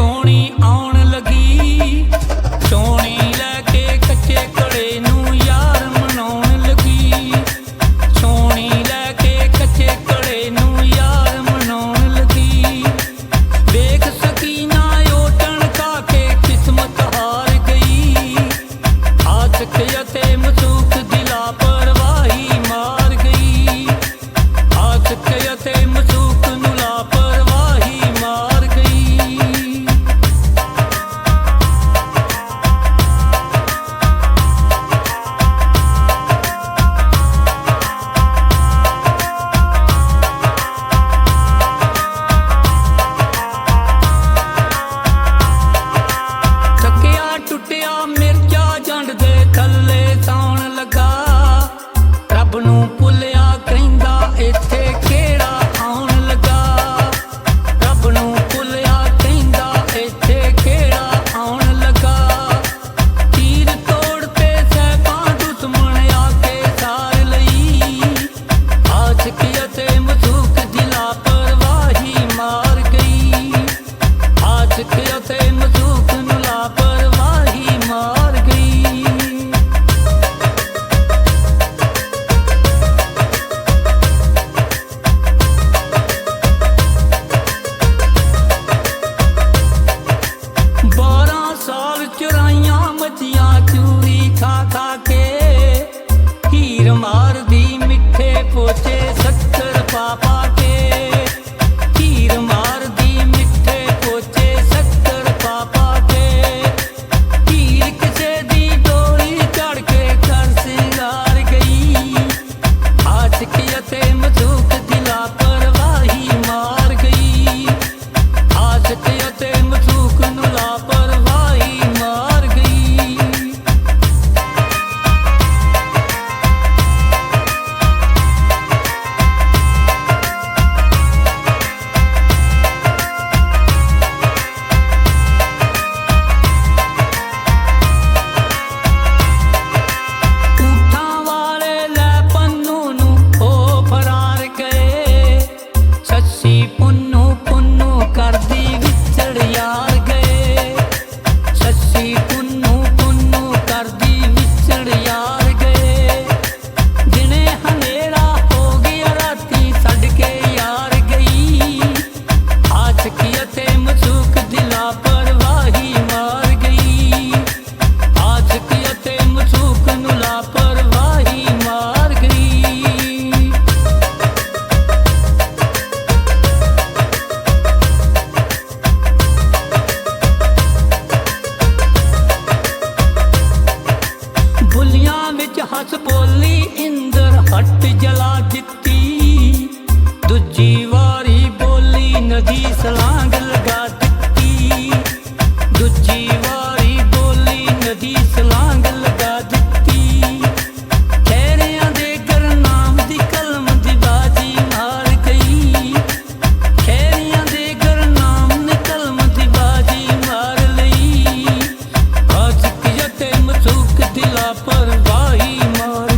ਸੋਹਣੀ ਆਉਣ ਲੱਗੀ। ਚੋਣ ਸਿੱਖਿਆ ਤੇ ਮਜ਼ੂਕ ਦੀ ਲਾਪਰਵਾਹੀ ਮਾਰ ਗਈ। ਆ ਸਿੱਖਿਆ ਤੇ ਮਜ਼ੂਕ ਨੂੰ ਲਾਪਰਵਾਹੀ ਮਾਰ ਗਈ। ਬਾਰਾਂ ਸਾਲ ਚੁਰਾਈਆਂ ਮੱਝੀਆਂ ਚੂਰੀ ਖਾ ਖਾ ਕੇ ਸਾਸ ਬੋਲੀ ਇੰਦਰ ਹੱਟ ਜਲਾ ਦਿੱਤੀ। ਦੂਜੀ ਵਾਰੀ ਬੋਲੀ ਨਦੀ ਸਲਾਂਗ ਲਗਾ ਦਿੱਤੀ। ਦਿਲਾ ਪਰਵਾਹੀ ਮਾਰ